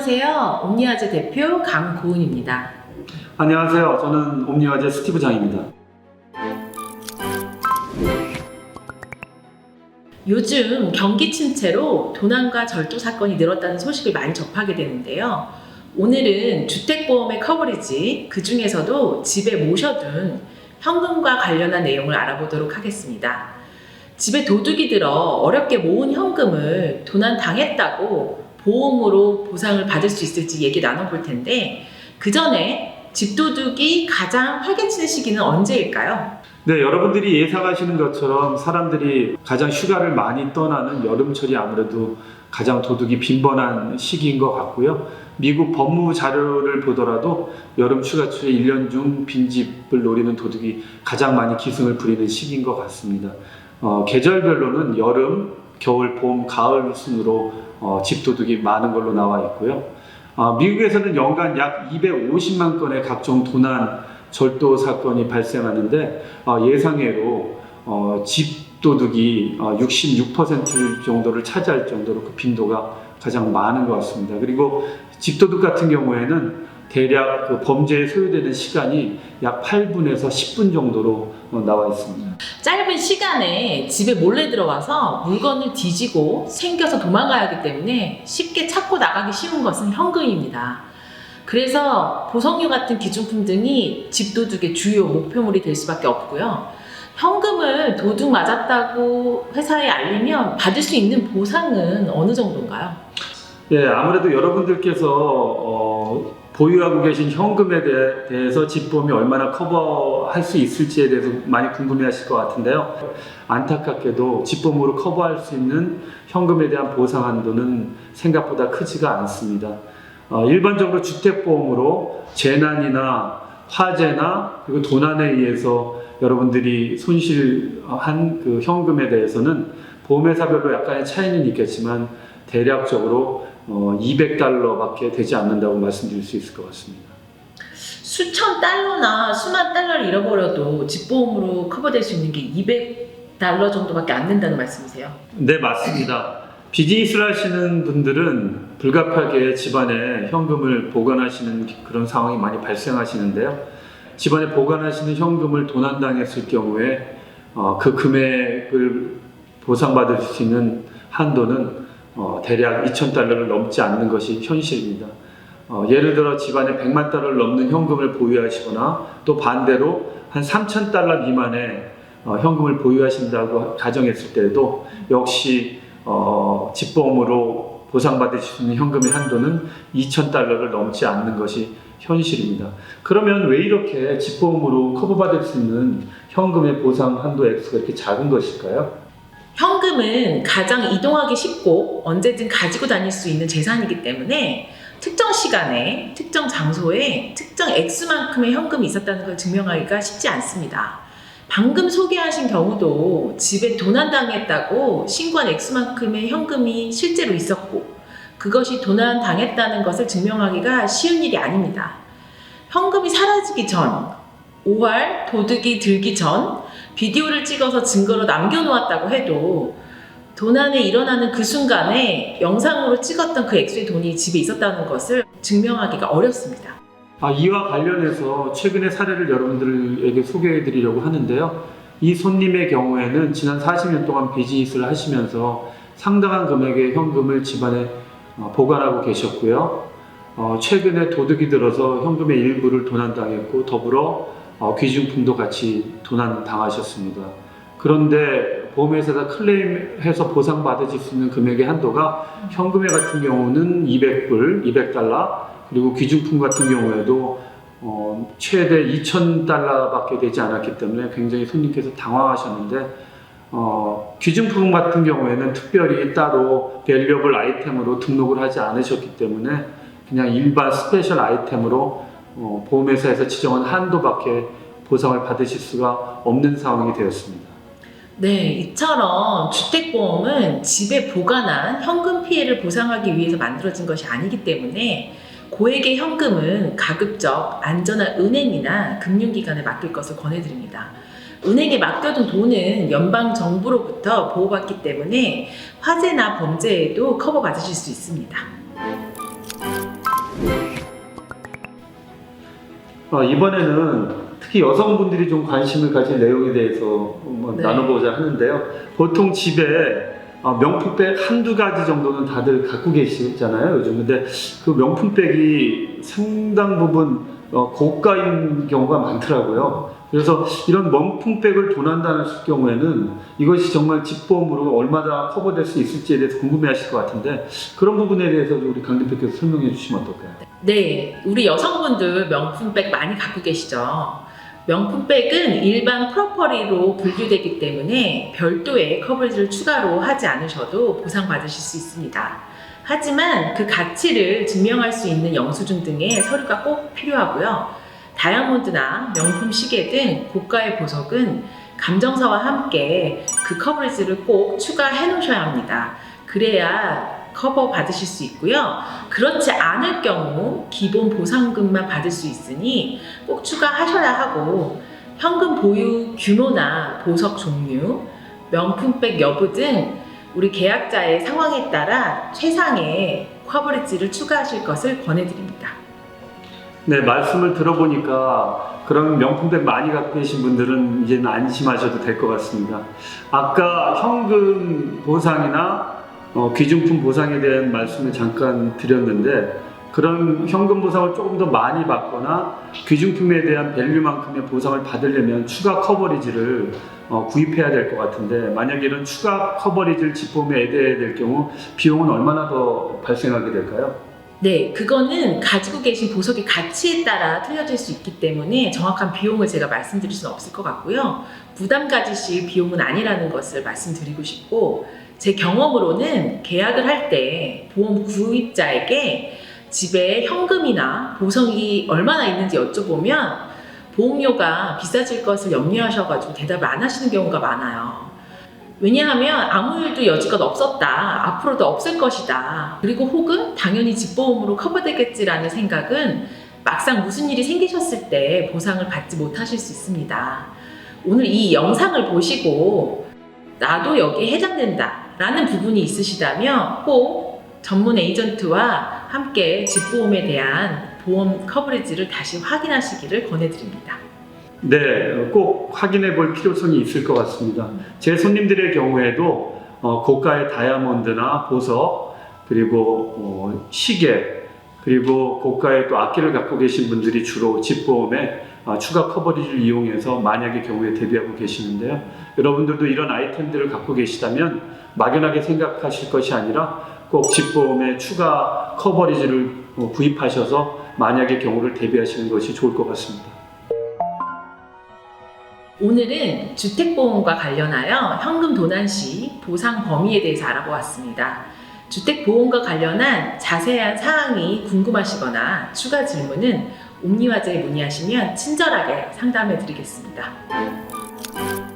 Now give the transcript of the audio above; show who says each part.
Speaker 1: 안녕하세요. 옴니아제 대표 강고은입니다.
Speaker 2: 안녕하세요. 저는 옴니화제 스티브 장입니다.
Speaker 1: 요즘 경기 침체로 도난과 절도 사건이 늘었다는 소식을 많이 접하게 되는데요. 오늘은 주택보험의 커버리지, 그 중에서도 집에 모셔둔 현금과 관련한 내용을 알아보도록 하겠습니다. 집에 도둑이 들어 어렵게 모은 현금을 도난 당했다고 보험으로 보상을 받을 수 있을지 얘기 나눠볼 텐데, 그 전에 집도둑이 가장 활개치는 시기는 언제일까요?
Speaker 2: 네, 여러분들이 예상하시는 것처럼 사람들이 가장 휴가를 많이 떠나는 여름철이 아무래도 가장 도둑이 빈번한 시기인 것 같고요. 미국 법무부 자료를 보더라도 여름 휴가철에 1년 중 빈집을 노리는 도둑이 가장 많이 기승을 부리는 시기인 것 같습니다. 어, 계절별로는 여름, 겨울, 봄, 가을 순으로 어, 집도둑이 많은 걸로 나와 있고요. 어, 미국에서는 연간 약 250만 건의 각종 도난, 절도 사건이 발생하는데 어, 예상외로 어, 집도둑이 어, 66% 정도를 차지할 정도로 그 빈도가 가장 많은 것 같습니다. 그리고 집도둑 같은 경우에는 대략 그 범죄에 소요되는 시간이 약 8분에서 10분 정도로 어, 나와 있습니다.
Speaker 1: 짧은 시간에 집에 몰래 들어와서 물건을 뒤지고 생겨서 도망가야 하기 때문에 쉽게 찾고 나가기 쉬운 것은 현금입니다. 그래서 보석류 같은 기준품 등이 집도둑의 주요 목표물이 될 수밖에 없고요. 현금을 도둑 맞았다고 회사에 알리면 받을 수 있는 보상은 어느 정도인가요?
Speaker 2: 예, 아무래도 여러분들께서 어, 보유하고 계신 현금에 대- 대해 서 집보험이 얼마나 커버할 수 있을지에 대해서 많이 궁금해하실 것 같은데요. 안타깝게도 집보험으로 커버할 수 있는 현금에 대한 보상 한도는 생각보다 크지가 않습니다. 어, 일반적으로 주택보험으로 재난이나 화재나 그리고 도난에 의해서 여러분들이 손실한 그 현금에 대해서는 보험회사별로 약간의 차이는 있겠지만 대략적으로 어, 200달러밖에 되지 않는다고 말씀드릴 수 있을 것 같습니다.
Speaker 1: 수천 달러나 수만 달러를 잃어버려도 집보험으로 커버될 수 있는 게 200달러 정도밖에 안 된다는 말씀이세요?
Speaker 2: 네, 맞습니다. 비즈니스를 하시는 분들은 불가피하게 집안에 현금을 보관하시는 그런 상황이 많이 발생하시는데요. 집안에 보관하시는 현금을 도난당했을 경우에 어, 그 금액을 보상받을 수 있는 한도는 어, 대략 2,000달러를 넘지 않는 것이 현실입니다. 어, 예를 들어 집안에 100만 달러를 넘는 현금을 보유하시거나 또 반대로 한 3,000달러 미만의 어, 현금을 보유하신다고 가정했을 때에도 역시 어, 집보험으로 보상받을 수 있는 현금의 한도는 2,000달러를 넘지 않는 것이 현실입니다. 그러면 왜 이렇게 집보험으로 커버받을 수 있는 현금의 보상 한도 액수가 이렇게 작은 것일까요?
Speaker 1: 현금은 가장 이동하기 쉽고 언제든 가지고 다닐 수 있는 재산이기 때문에 특정 시간에, 특정 장소에 특정 액수만큼의 현금이 있었다는 걸 증명하기가 쉽지 않습니다. 방금 소개하신 경우도 집에 도난당했다고 신고한 액수만큼의 현금이 실제로 있었고 그것이 도난당했다는 것을 증명하기가 쉬운 일이 아닙니다. 현금이 사라지기 전, 5할 도둑이 들기 전 비디오를 찍어서 증거로 남겨놓았다고 해도 도난이 일어나는 그 순간에 영상으로 찍었던 그 액수의 돈이 집에 있었다는 것을 증명하기가 어렵습니다.
Speaker 2: 아, 이와 관련해서 최근의 사례를 여러분들에게 소개해 드리려고 하는데요. 이 손님의 경우에는 지난 40년 동안 비즈니스를 하시면서 상당한 금액의 현금을 집안에 어, 보관하고 계셨고요. 어, 최근에 도둑이 들어서 현금의 일부를 도난당했고 더불어 어, 귀중품도 같이 도난당하셨습니다. 그런데 보험회사가 클레임해서 보상받으실 수 있는 금액의 한도가 현금의 같은 경우는 200불, 200달러, 그리고 귀중품 같은 경우에도 어, 최대 2,000달러밖에 되지 않았기 때문에 굉장히 손님께서 당황하셨는데 어, 귀중품 같은 경우에는 특별히 따로 밸류able 아이템으로 등록을 하지 않으셨기 때문에 그냥 일반 스페셜 아이템으로 어, 보험회사에서 지정한 한도 밖에 보상을 받으실 수가 없는 상황이 되었습니다.
Speaker 1: 네, 이처럼 주택보험은 집에 보관한 현금 피해를 보상하기 위해서 만들어진 것이 아니기 때문에 고액의 현금은 가급적 안전한 은행이나 금융기관에 맡길 것을 권해드립니다. 은행에 맡겨둔 돈은 연방 정부로부터 보호받기 때문에 화재나 범죄에도 커버 받으실 수 있습니다.
Speaker 2: 어, 이번에는 특히 여성분들이 좀 관심을 가진 내용에 대해서 한번
Speaker 1: 네.
Speaker 2: 나눠보자 하는데요. 보통 집에 어, 명품백 한두 가지 정도는 다들 갖고 계시잖아요, 요즘. 근데 그 명품백이 상당 부분 어, 고가인 경우가 많더라고요. 그래서 이런 명품백을 도난다는 경우에는 이것이 정말 집보험으로 얼마나 커버될 수 있을지에 대해서 궁금해하실 것 같은데 그런 부분에 대해서 우리 강 대표께서 설명해 주시면 어떨까요?
Speaker 1: 네, 우리 여성분들 명품백 많이 갖고 계시죠? 명품백은 일반 프로퍼리로 분류되기 때문에 별도의 커버리지를 추가로 하지 않으셔도 보상받으실 수 있습니다. 하지만 그 가치를 증명할 수 있는 영수증 등의 서류가 꼭 필요하고요. 다이아몬드나 명품 시계 등 고가의 보석은 감정사와 함께 그 커버리지를 꼭 추가해 놓으셔야 합니다. 그래야 커버 받으실 수 있고요. 그렇지 않을 경우 기본 보상금만 받을 수 있으니 꼭 추가하셔야 하고 현금 보유 규모나 보석 종류, 명품백 여부 등 우리 계약자의 상황에 따라 최상의 커버리지를 추가하실 것을 권해드립니다.
Speaker 2: 네, 말씀을 들어보니까 그런 명품백 많이 갖고 계신 분들은 이제는 안심하셔도 될 것 같습니다. 아까 현금 보상이나 어, 귀중품 보상에 대한 말씀을 잠깐 드렸는데 그런 현금 보상을 조금 더 많이 받거나 귀중품에 대한 밸류만큼의 보상을 받으려면 추가 커버리지를 어, 구입해야 될 것 같은데 만약 이런 추가 커버리지를 집보험에 애대해야 될 경우 비용은 얼마나 더 발생하게 될까요?
Speaker 1: 네, 그거는 가지고 계신 보석의 가치에 따라 틀려질 수 있기 때문에 정확한 비용을 제가 말씀드릴 수는 없을 것 같고요. 부담 가지실 비용은 아니라는 것을 말씀드리고 싶고, 제 경험으로는 계약을 할 때 보험 구입자에게 집에 현금이나 보석이 얼마나 있는지 여쭤보면 보험료가 비싸질 것을 염려하셔가지고 대답을 안 하시는 경우가 많아요. 왜냐하면 아무 일도 여지껏 없었다. 앞으로도 없을 것이다. 그리고 혹은 당연히 집보험으로 커버되겠지라는 생각은 막상 무슨 일이 생기셨을 때 보상을 받지 못하실 수 있습니다. 오늘 이 영상을 보시고 나도 여기에 해당된다 라는 부분이 있으시다면 꼭 전문 에이전트와 함께 집보험에 대한 보험 커버리지를 다시 확인하시기를 권해드립니다.
Speaker 2: 네, 꼭 확인해 볼 필요성이 있을 것 같습니다. 제 손님들의 경우에도 어, 고가의 다이아몬드나 보석, 그리고 어, 시계, 그리고 고가의 또 악기를 갖고 계신 분들이 주로 집보험에 어, 추가 커버리지를 이용해서 만약의 경우에 대비하고 계시는데요. 여러분들도 이런 아이템들을 갖고 계시다면 막연하게 생각하실 것이 아니라 꼭 집보험에 추가 커버리지를 어, 구입하셔서 만약의 경우를 대비하시는 것이 좋을 것 같습니다.
Speaker 1: 오늘은 주택보험과 관련하여 현금 도난 시 보상 범위에 대해서 알아보았습니다. 주택보험과 관련한 자세한 사항이 궁금하시거나 추가 질문은 옴니화재에 문의하시면 친절하게 상담해 드리겠습니다.